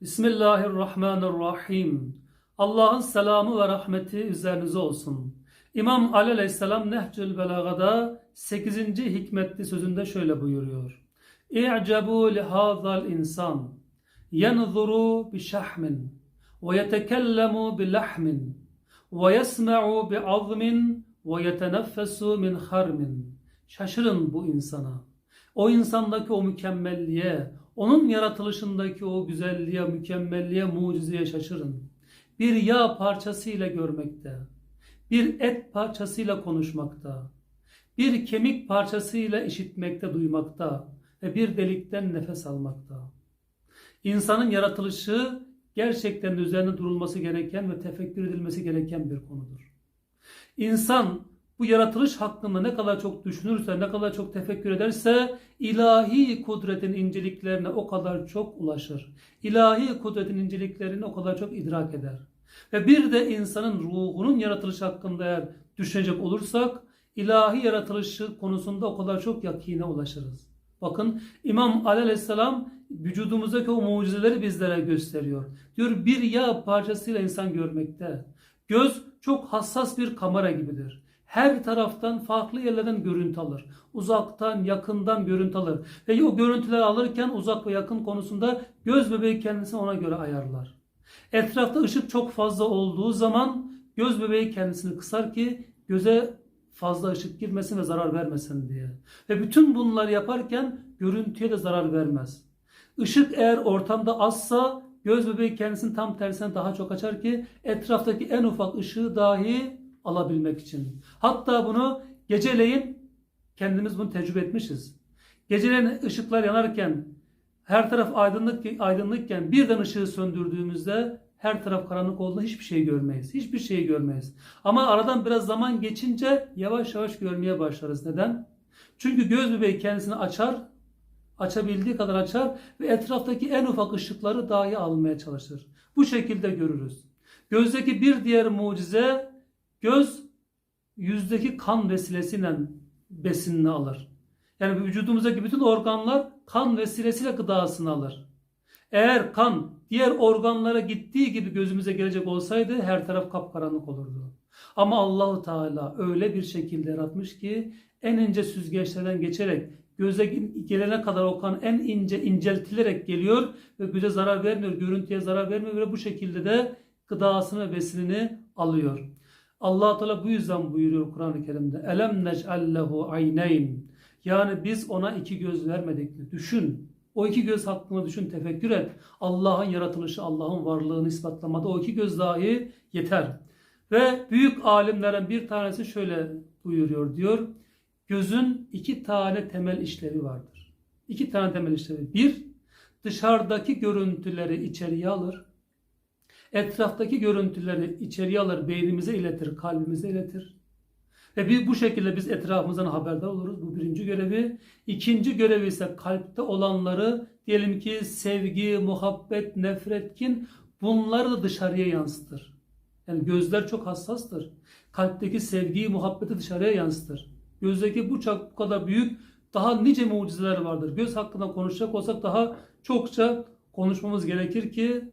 Bismillahirrahmanirrahim. Allah'ın selamı ve rahmeti üzerinize olsun. İmam Ali Aleyhisselam Nehcül Belaga'da 8. hikmetli sözünde şöyle buyuruyor. İ'cebu lihazal insan yanzuru bi şahmin ve yetekellemu bi lahmin ve yesma'u bi azmin ve yeteneffesu min harmin. Şaşırın bu insana. O insandaki o mükemmelliğe, onun yaratılışındaki o güzelliğe, mükemmelliğe, mucizeye şaşırın. Bir yağ parçasıyla görmekte, bir et parçasıyla konuşmakta, bir kemik parçasıyla işitmekte, duymakta ve bir delikten nefes almakta. İnsanın yaratılışı gerçekten üzerine durulması gereken ve tefekkür edilmesi gereken bir konudur. İnsan bu yaratılış hakkında ne kadar çok düşünürse, ne kadar çok tefekkür ederse ilahi kudretin inceliklerine o kadar çok ulaşır. İlahi kudretin inceliklerini o kadar çok idrak eder. Ve bir de insanın ruhunun yaratılışı hakkında eğer düşünecek olursak ilahi yaratılışı konusunda o kadar çok yakine ulaşırız. Bakın İmam Ali Aleyhisselam vücudumuzdaki o mucizeleri bizlere gösteriyor. Diyor bir yağ parçasıyla insan görmekte. Göz çok hassas bir kamera gibidir. Her taraftan farklı yerlerden görüntü alır. Uzaktan, yakından görüntü alır. Ve o görüntüleri alırken uzak ve yakın konusunda göz bebeği kendisini ona göre ayarlar. Etrafta ışık çok fazla olduğu zaman göz bebeği kendisini kısar ki göze fazla ışık girmesin ve zarar vermesin diye. Ve bütün bunları yaparken görüntüye de zarar vermez. Işık eğer ortamda azsa göz bebeği kendisini tam tersine daha çok açar ki etraftaki en ufak ışığı dahi alabilmek için. Hatta bunu geceleyin kendimiz bunu tecrübe etmişiz. Geceleyin ışıklar yanarken her taraf aydınlık aydınlıkken birden ışığı söndürdüğümüzde her taraf karanlık olduğunda hiçbir şey görmeyiz. Hiçbir şeyi görmeyiz. Ama aradan biraz zaman geçince yavaş yavaş görmeye başlarız. Neden? Çünkü göz bebeği kendisini açar, açabildiği kadar açar ve etraftaki en ufak ışıkları dahi almaya çalışır. Bu şekilde görürüz. Gözdeki bir diğer mucize göz yüzdeki kan vesilesiyle besinini alır. Yani vücudumuzdaki bütün organlar kan vesilesiyle gıdasını alır. Eğer kan diğer organlara gittiği gibi gözümüze gelecek olsaydı her taraf kapkaranlık olurdu. Ama Allahu Teala öyle bir şekilde yaratmış ki en ince süzgeçlerden geçerek göze gelene kadar o kan en ince inceltilerek geliyor ve göze zarar vermiyor, görüntüye zarar vermiyor ve bu şekilde de gıdasını ve besinini alıyor. Allah Teala bu yüzden buyuruyor Kur'an-ı Kerim'de. Elem nec'allehu ayneyn. Yani biz ona iki göz vermedik mi? Düşün. O iki göz hakkında düşün, tefekkür et. Allah'ın yaratılışı, Allah'ın varlığını ispatlamada o iki göz dahi yeter. Ve büyük alimlerin bir tanesi şöyle buyuruyor diyor. Gözün iki tane temel işlevi vardır. İki tane temel işlevi. Bir, dışarıdaki görüntüleri içeriye alır. Etraftaki görüntüleri içeriye alır, beynimize iletir, kalbimize iletir. Ve bir, bu şekilde biz etrafımızdan haberdar oluruz. Bu birinci görevi. İkinci görevi ise kalpte olanları diyelim ki sevgi, muhabbet, nefret, kin bunları da dışarıya yansıtır. Yani gözler çok hassastır. Kalpteki sevgiyi, muhabbeti dışarıya yansıtır. Gözdeki bu çok bu kadar büyük daha nice mucizeler vardır. Göz hakkında konuşacak olsak daha çokça konuşmamız gerekir ki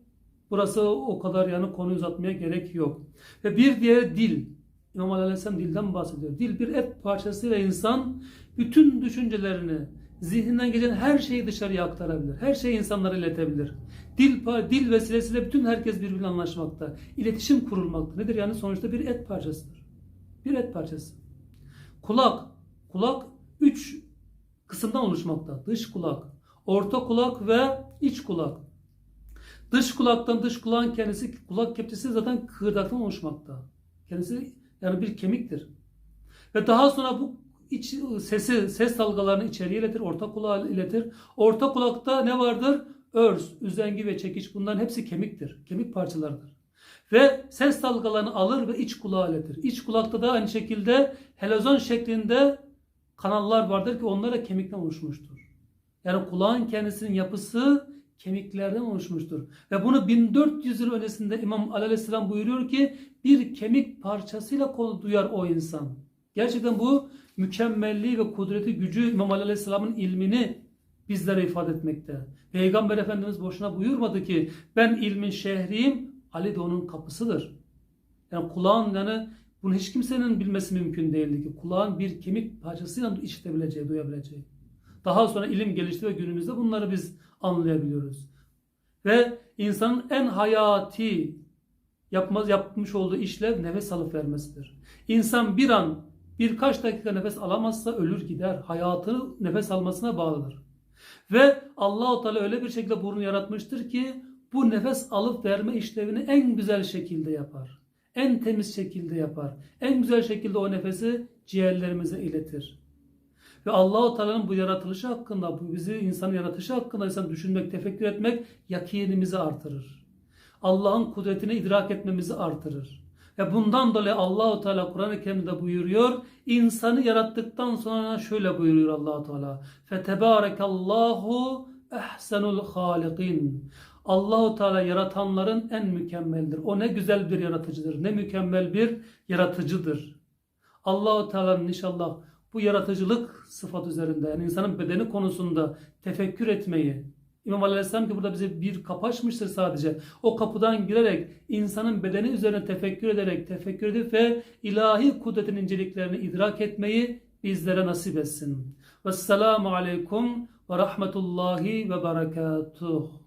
burası o kadar yani konuyu uzatmaya gerek yok. Ve bir diğer dil. İmam Aleyhisselam dilden bahsediyor. Dil bir et parçasıyla insan bütün düşüncelerini, zihninden geçen her şeyi dışarıya aktarabilir. Her şeyi insanlara iletebilir. Dil, dil vesilesiyle bütün herkes birbiriyle anlaşmakta. İletişim kurulmakta. Nedir? Yani sonuçta bir et parçasıdır. Bir et parçası. Kulak. Kulak üç kısımdan oluşmakta. Dış kulak, orta kulak ve iç kulak. Dış kulaktan dış kulağın kendisi kulak kepçesi zaten kıkırdaktan oluşmakta. Kendisi yani bir kemiktir. Ve daha sonra bu iç sesi, ses dalgalarını içeriye iletir, orta kulağa iletir. Orta kulakta ne vardır? Örs, üzengi ve çekiç bunların hepsi kemiktir. Kemik parçalarıdır. Ve ses dalgalarını alır ve iç kulağa iletir. İç kulakta da aynı şekilde helezon şeklinde kanallar vardır ki onlar da kemikten oluşmuştur. Yani kulağın kendisinin yapısı kemiklerden oluşmuştur. Ve bunu 1400 yıl öncesinde İmam Ali Aleyhisselam buyuruyor ki bir kemik parçasıyla konu duyar o insan. Gerçekten bu mükemmelliği ve kudreti gücü İmam Ali Aleyhisselam'ın ilmini bizlere ifade etmekte. Peygamber Efendimiz boşuna buyurmadı ki ben ilmin şehriyim, Ali de onun kapısıdır. Yani kulağın yani bunu hiç kimsenin bilmesi mümkün değildi ki. Kulağın bir kemik parçasıyla işitebileceği, duyabileceği. Daha sonra ilim gelişti ve günümüzde bunları biz anlayabiliyoruz. Ve insanın en hayati yapmaz yapmış olduğu işlev nefes alıp vermesidir. İnsan bir an birkaç dakika nefes alamazsa ölür gider. Hayatı nefes almasına bağlıdır. Ve Allahu Teala öyle bir şekilde burun yaratmıştır ki bu nefes alıp verme işlevini en güzel şekilde yapar. En temiz şekilde yapar. En güzel şekilde o nefesi ciğerlerimize iletir. Ve Allahu Teala'nın bu yaratılışı hakkında, bu bizi insanın yaratışı hakkında insan düşünmek, tefekkür etmek yakinimizi artırır. Allah'ın kudretini idrak etmemizi artırır. Ve bundan dolayı Allahu Teala Kur'an-ı Kerim'de buyuruyor. insanı yarattıktan sonra şöyle buyuruyor Allahu Teala. Fetebarekallahu ehsenul halikin. Allahu Teala yaratanların en mükemmelidir. O ne güzel bir yaratıcıdır. Ne mükemmel bir yaratıcıdır. Allahu Teala'nın inşallah bu yaratıcılık sıfat üzerinde yani insanın bedeni konusunda tefekkür etmeyi İmam Aleyhisselam ki burada bize bir kapı açmıştır sadece. O kapıdan girerek insanın bedeni üzerine tefekkür ederek tefekkür edip ve ilahi kudretin inceliklerini idrak etmeyi bizlere nasip etsin. Vesselamu aleyküm ve rahmetullahi ve berekatuhu.